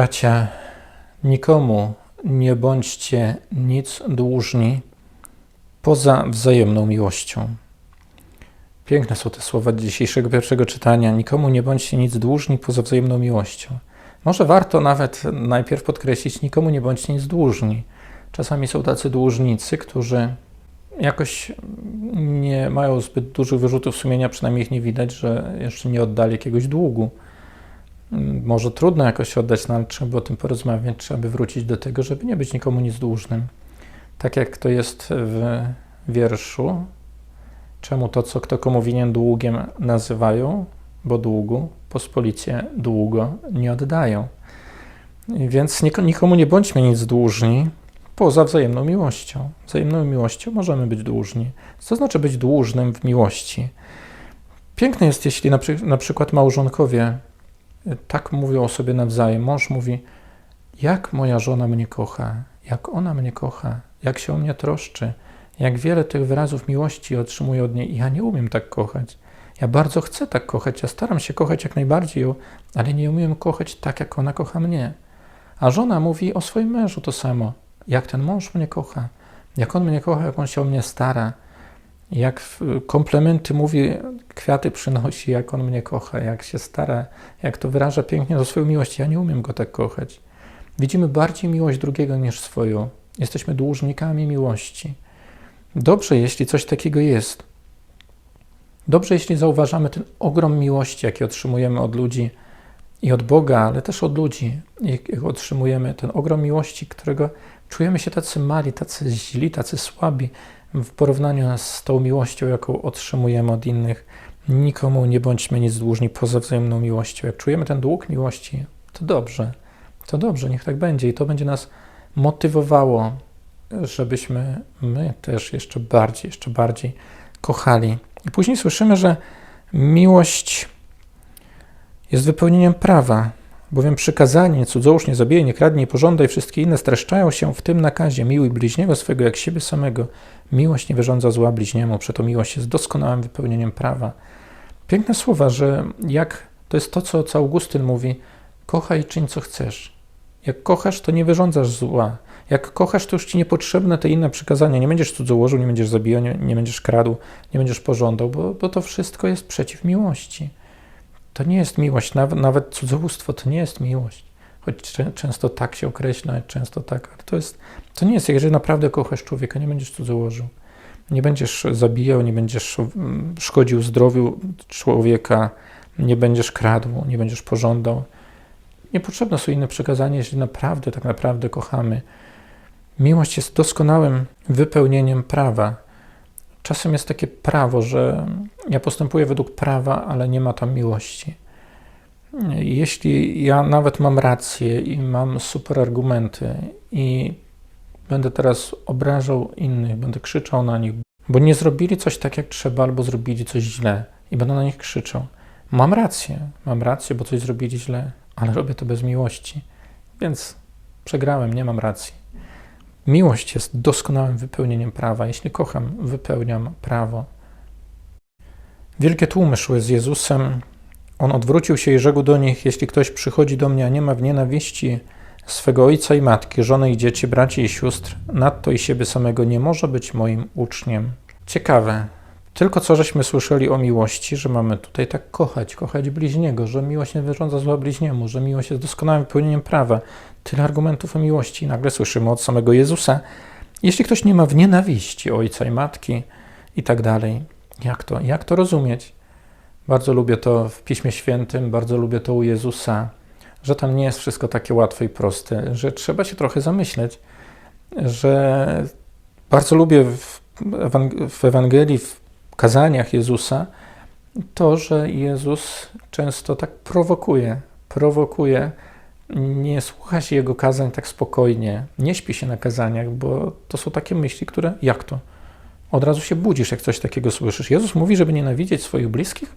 Bracia, nikomu nie bądźcie nic dłużni poza wzajemną miłością. Piękne są te słowa dzisiejszego pierwszego czytania. Nikomu nie bądźcie nic dłużni poza wzajemną miłością. Może warto nawet najpierw podkreślić, nikomu nie bądźcie nic dłużni. Czasami są tacy dłużnicy, którzy jakoś nie mają zbyt dużych wyrzutów sumienia, przynajmniej ich nie widać, że jeszcze nie oddali jakiegoś długu. Może trudno jakoś oddać, no ale trzeba by o tym porozmawiać, trzeba by wrócić do tego, żeby nie być nikomu nic dłużnym. Tak jak to jest w wierszu, czemu to, co kto komu winien długiem nazywają, bo długu pospolicie długo nie oddają. Więc nikomu nie bądźmy nic dłużni, poza wzajemną miłością. Wzajemną miłością możemy być dłużni. Co znaczy być dłużnym w miłości? Piękne jest, jeśli na, przy, na przykład małżonkowie tak mówią o sobie nawzajem. Mąż mówi, jak moja żona mnie kocha, jak ona mnie kocha, jak się o mnie troszczy, jak wiele tych wyrazów miłości otrzymuję od niej. Ja nie umiem tak kochać. Ja bardzo chcę tak kochać, ja staram się kochać jak najbardziej ją, ale nie umiem kochać tak, jak ona kocha mnie. A żona mówi o swoim mężu to samo. Jak ten mąż mnie kocha, jak on mnie kocha, jak on się o mnie stara, jak komplementy mówi, kwiaty przynosi, jak on mnie kocha, jak się stara, jak to wyraża pięknie do swoją miłość. Ja nie umiem go tak kochać. Widzimy bardziej miłość drugiego niż swoją. Jesteśmy dłużnikami miłości. Dobrze, jeśli coś takiego jest. Dobrze, jeśli zauważamy ten ogrom miłości, jaki otrzymujemy od ludzi i od Boga, ale też od ludzi, jak otrzymujemy ten ogrom miłości, którego czujemy się tacy mali, tacy źli, tacy słabi, w porównaniu z tą miłością, jaką otrzymujemy od innych. Nikomu nie bądźmy nic dłużni poza wzajemną miłością. Jak czujemy ten dług miłości, to dobrze, to dobrze, niech tak będzie i to będzie nas motywowało, żebyśmy my też jeszcze bardziej, jeszcze bardziej kochali. I później słyszymy, że miłość jest wypełnieniem prawa, bowiem przykazanie, cudzołóż nie zabijaj, nie kradnij, pożądaj, wszystkie inne streszczają się w tym nakazie, miłuj bliźniego swego jak siebie samego. Miłość nie wyrządza zła bliźniemu, przeto miłość jest doskonałym wypełnieniem prawa. Piękne słowa, że jak to jest to, co, co Augustyn mówi, kochaj czyń co chcesz. Jak kochasz, to nie wyrządzasz zła. Jak kochasz, to już ci niepotrzebne te inne przykazania. Nie będziesz cudzołożył, nie będziesz zabijał, nie, nie będziesz kradł, nie będziesz pożądał, bo, bo to wszystko jest przeciw miłości. To nie jest miłość, nawet, nawet cudzołóstwo to nie jest miłość. Choć często tak się określa, często tak, ale to jest, to nie jest, jeżeli naprawdę kochasz człowieka, nie będziesz cudzołożył. Nie będziesz zabijał, nie będziesz mm, szkodził zdrowiu człowieka, nie będziesz kradł, nie będziesz pożądał. Niepotrzebne są inne przekazania, jeśli naprawdę, tak naprawdę kochamy. Miłość jest doskonałym wypełnieniem prawa. Czasem jest takie prawo, że ja postępuję według prawa, ale nie ma tam miłości. Jeśli ja nawet mam rację i mam super argumenty i będę teraz obrażał innych, będę krzyczał na nich, bo nie zrobili coś tak jak trzeba, albo zrobili coś źle i będę na nich krzyczał. Mam rację, mam rację, bo coś zrobili źle, ale robię to bez miłości, więc przegrałem, nie mam racji. Miłość jest doskonałym wypełnieniem prawa. Jeśli kocham, wypełniam prawo. Wielkie tłumy szły z Jezusem. On odwrócił się i rzekł do nich: Jeśli ktoś przychodzi do mnie, a nie ma w nienawiści swego ojca i matki, żony i dzieci, braci i sióstr, nadto i siebie samego, nie może być moim uczniem. Ciekawe, tylko co żeśmy słyszeli o miłości, że mamy tutaj tak kochać, kochać bliźniego, że miłość nie wyrządza zła bliźniemu, że miłość jest doskonałym wypełnieniem prawa. Tyle argumentów o miłości. Nagle słyszymy od samego Jezusa, jeśli ktoś nie ma w nienawiści ojca i matki i tak dalej, jak to, jak to rozumieć? Bardzo lubię to w Piśmie Świętym, bardzo lubię to u Jezusa, że tam nie jest wszystko takie łatwe i proste, że trzeba się trochę zamyśleć, że bardzo lubię w Ewangelii, w kazaniach Jezusa to, że Jezus często tak prowokuje, prowokuje, nie słucha się Jego kazań tak spokojnie, nie śpi się na kazaniach, bo to są takie myśli, które, jak to? Od razu się budzisz, jak coś takiego słyszysz. Jezus mówi, żeby nienawidzieć swoich bliskich?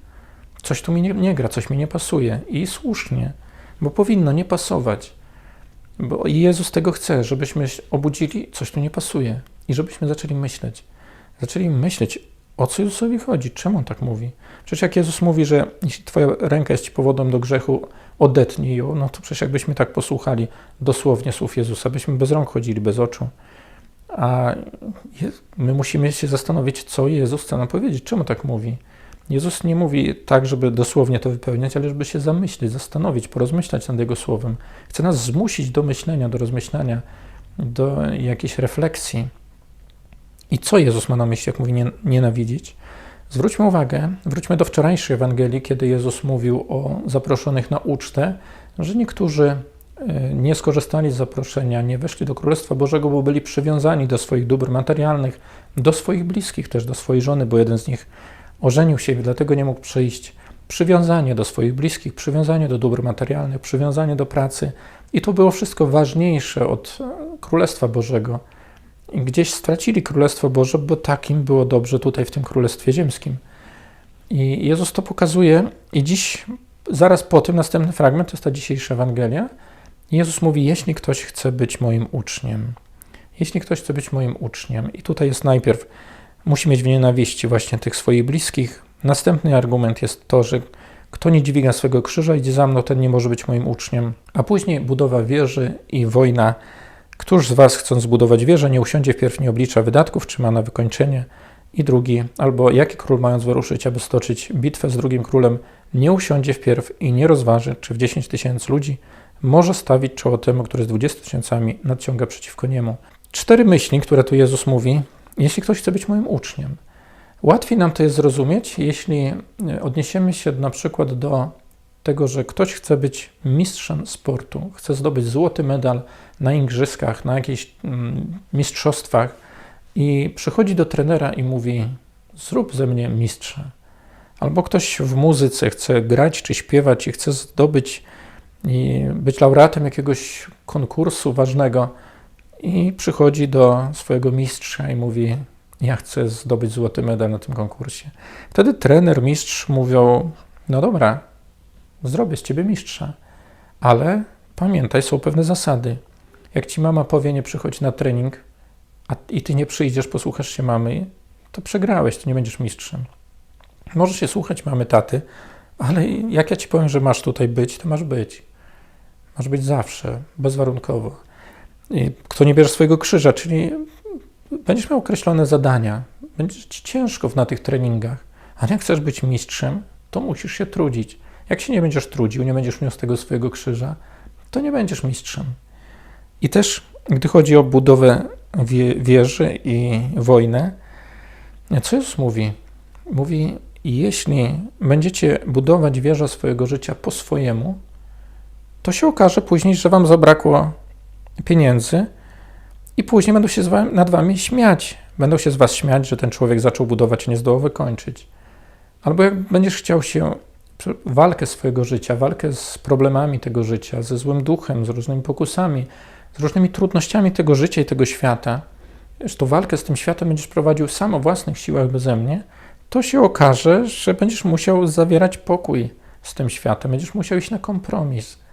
Coś tu mi nie, nie gra, coś mi nie pasuje. I słusznie, bo powinno nie pasować. Bo Jezus tego chce, żebyśmy obudzili, coś tu nie pasuje. I żebyśmy zaczęli myśleć. Zaczęli myśleć O co Jezusowi chodzi? Czemu on tak mówi? Przecież jak Jezus mówi, że jeśli twoja ręka jest ci powodem do grzechu, odetnij ją, no to przecież jakbyśmy tak posłuchali dosłownie słów Jezusa, byśmy bez rąk chodzili, bez oczu. A my musimy się zastanowić, co Jezus chce nam powiedzieć, czemu tak mówi. Jezus nie mówi tak, żeby dosłownie to wypełniać, ale żeby się zamyślić, zastanowić, porozmyślać nad Jego słowem. Chce nas zmusić do myślenia, do rozmyślania, do jakiejś refleksji. I co Jezus ma na myśli, jak mówi nienawidzić? Zwróćmy uwagę, wróćmy do wczorajszej Ewangelii, kiedy Jezus mówił o zaproszonych na ucztę, że niektórzy e, nie skorzystali z zaproszenia, nie weszli do Królestwa Bożego, bo byli przywiązani do swoich dóbr materialnych, do swoich bliskich, też do swojej żony, bo jeden z nich ożenił się i dlatego nie mógł przyjść. Przywiązanie do swoich bliskich, przywiązanie do dóbr materialnych, przywiązanie do pracy. I to było wszystko ważniejsze od e, Królestwa Bożego gdzieś stracili Królestwo Boże, bo takim było dobrze tutaj w tym Królestwie Ziemskim. I Jezus to pokazuje i dziś, zaraz po tym, następny fragment, to jest ta dzisiejsza Ewangelia, Jezus mówi, jeśli ktoś chce być moim uczniem, jeśli ktoś chce być moim uczniem, i tutaj jest najpierw, musi mieć w nienawiści właśnie tych swoich bliskich. Następny argument jest to, że kto nie dźwiga swego krzyża, idzie za mną, ten nie może być moim uczniem. A później budowa wieży i wojna Któż z Was, chcąc zbudować wieżę, nie usiądzie wpierw nie oblicza wydatków, czy ma na wykończenie? I drugi, albo jaki król, mając wyruszyć, aby stoczyć bitwę z drugim królem, nie usiądzie wpierw i nie rozważy, czy w 10 tysięcy ludzi może stawić czoło temu, który z 20 tysiącami nadciąga przeciwko niemu. Cztery myśli, które tu Jezus mówi, jeśli ktoś chce być moim uczniem. Łatwiej nam to jest zrozumieć, jeśli odniesiemy się na przykład do tego, że ktoś chce być mistrzem sportu, chce zdobyć złoty medal na igrzyskach, na jakichś mm, mistrzostwach i przychodzi do trenera i mówi: Zrób ze mnie mistrza. Albo ktoś w muzyce chce grać czy śpiewać i chce zdobyć i być laureatem jakiegoś konkursu ważnego i przychodzi do swojego mistrza i mówi: Ja chcę zdobyć złoty medal na tym konkursie. Wtedy trener, mistrz mówią: No dobra, zrobię z ciebie mistrza, ale pamiętaj, są pewne zasady. Jak ci mama powie, nie przychodź na trening, a, i ty nie przyjdziesz, posłuchasz się mamy, to przegrałeś, to nie będziesz mistrzem. Możesz się słuchać mamy, taty, ale jak ja ci powiem, że masz tutaj być, to masz być. Masz być zawsze, bezwarunkowo. I kto nie bierze swojego krzyża, czyli będziesz miał określone zadania, będzie ci ciężko na tych treningach, ale jak chcesz być mistrzem, to musisz się trudzić. Jak się nie będziesz trudził, nie będziesz z tego swojego krzyża, to nie będziesz mistrzem. I też, gdy chodzi o budowę wie, wieży i wojnę, co Jezus mówi? Mówi, jeśli będziecie budować wieżę swojego życia po swojemu, to się okaże później, że wam zabrakło pieniędzy i później będą się nad wami śmiać. Będą się z was śmiać, że ten człowiek zaczął budować i nie zdołał wykończyć. Albo jak będziesz chciał się walkę swojego życia, walkę z problemami tego życia, ze złym duchem, z różnymi pokusami, z różnymi trudnościami tego życia i tego świata, że tą walkę z tym światem będziesz prowadził sam o własnych siłach beze mnie, to się okaże, że będziesz musiał zawierać pokój z tym światem, będziesz musiał iść na kompromis.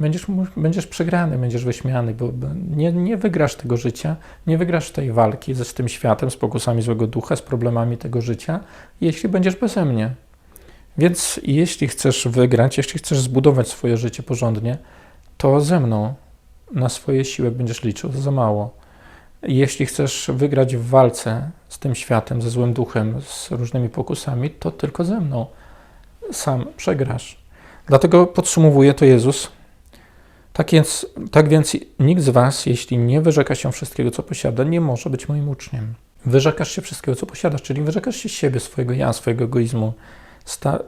Będziesz, będziesz przegrany, będziesz wyśmiany, bo nie, nie wygrasz tego życia, nie wygrasz tej walki ze z tym światem, z pokusami złego ducha, z problemami tego życia, jeśli będziesz beze mnie. Więc jeśli chcesz wygrać, jeśli chcesz zbudować swoje życie porządnie, to ze mną na swoje siły będziesz liczył, za mało. Jeśli chcesz wygrać w walce z tym światem, ze złym duchem, z różnymi pokusami, to tylko ze mną. Sam przegrasz. Dlatego podsumowuje to Jezus. Tak więc, tak więc nikt z Was, jeśli nie wyrzeka się wszystkiego, co posiada, nie może być moim uczniem. Wyrzekasz się wszystkiego, co posiadasz, czyli wyrzekasz się siebie, swojego ja, swojego egoizmu,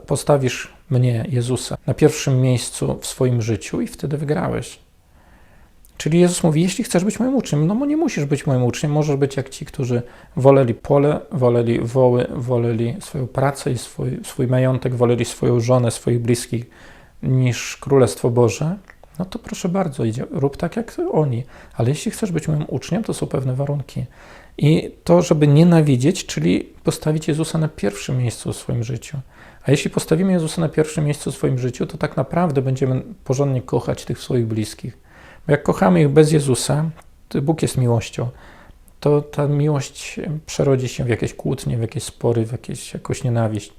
postawisz mnie, Jezusa, na pierwszym miejscu w swoim życiu i wtedy wygrałeś. Czyli Jezus mówi, jeśli chcesz być moim uczniem, no nie musisz być moim uczniem, możesz być jak ci, którzy woleli pole, woleli woły, woleli swoją pracę i swój, swój majątek, woleli swoją żonę, swoich bliskich niż Królestwo Boże, no to proszę bardzo, idzie, rób tak jak oni. Ale jeśli chcesz być moim uczniem, to są pewne warunki. I to, żeby nienawidzieć, czyli postawić Jezusa na pierwszym miejscu w swoim życiu. A jeśli postawimy Jezusa na pierwszym miejscu w swoim życiu, to tak naprawdę będziemy porządnie kochać tych swoich bliskich. Bo jak kochamy ich bez Jezusa, to Bóg jest miłością, to ta miłość przerodzi się w jakieś kłótnie, w jakieś spory, w jakieś, jakąś nienawiść.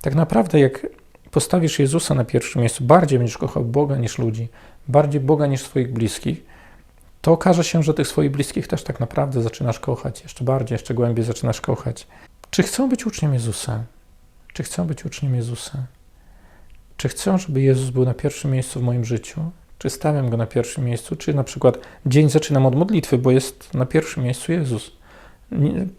Tak naprawdę, jak postawisz Jezusa na pierwszym miejscu, bardziej będziesz kochał Boga niż ludzi, bardziej Boga niż swoich bliskich, to okaże się, że tych swoich bliskich też tak naprawdę zaczynasz kochać, jeszcze bardziej, jeszcze głębiej zaczynasz kochać. Czy chcą być uczniem Jezusa? Czy chcą być uczniem Jezusa? Czy chcę, żeby Jezus był na pierwszym miejscu w moim życiu? Czy stawiam go na pierwszym miejscu? Czy na przykład dzień zaczynam od modlitwy, bo jest na pierwszym miejscu Jezus?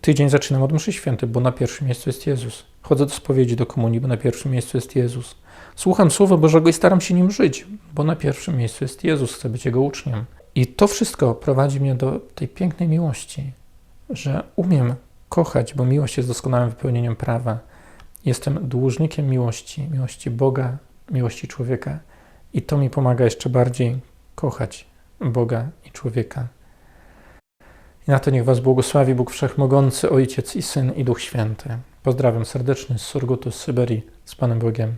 Tydzień zaczynam od mszy świętej, bo na pierwszym miejscu jest Jezus. Chodzę do spowiedzi, do komunii, bo na pierwszym miejscu jest Jezus. Słucham Słowa Bożego i staram się nim żyć, bo na pierwszym miejscu jest Jezus, chcę być Jego uczniem. I to wszystko prowadzi mnie do tej pięknej miłości, że umiem kochać, bo miłość jest doskonałym wypełnieniem prawa. Jestem dłużnikiem miłości, miłości Boga, miłości człowieka. I to mi pomaga jeszcze bardziej kochać Boga i człowieka. I na to niech Was błogosławi Bóg Wszechmogący, Ojciec i Syn i Duch Święty. Pozdrawiam serdecznie z Surgutu, z Syberii, z Panem Bogiem.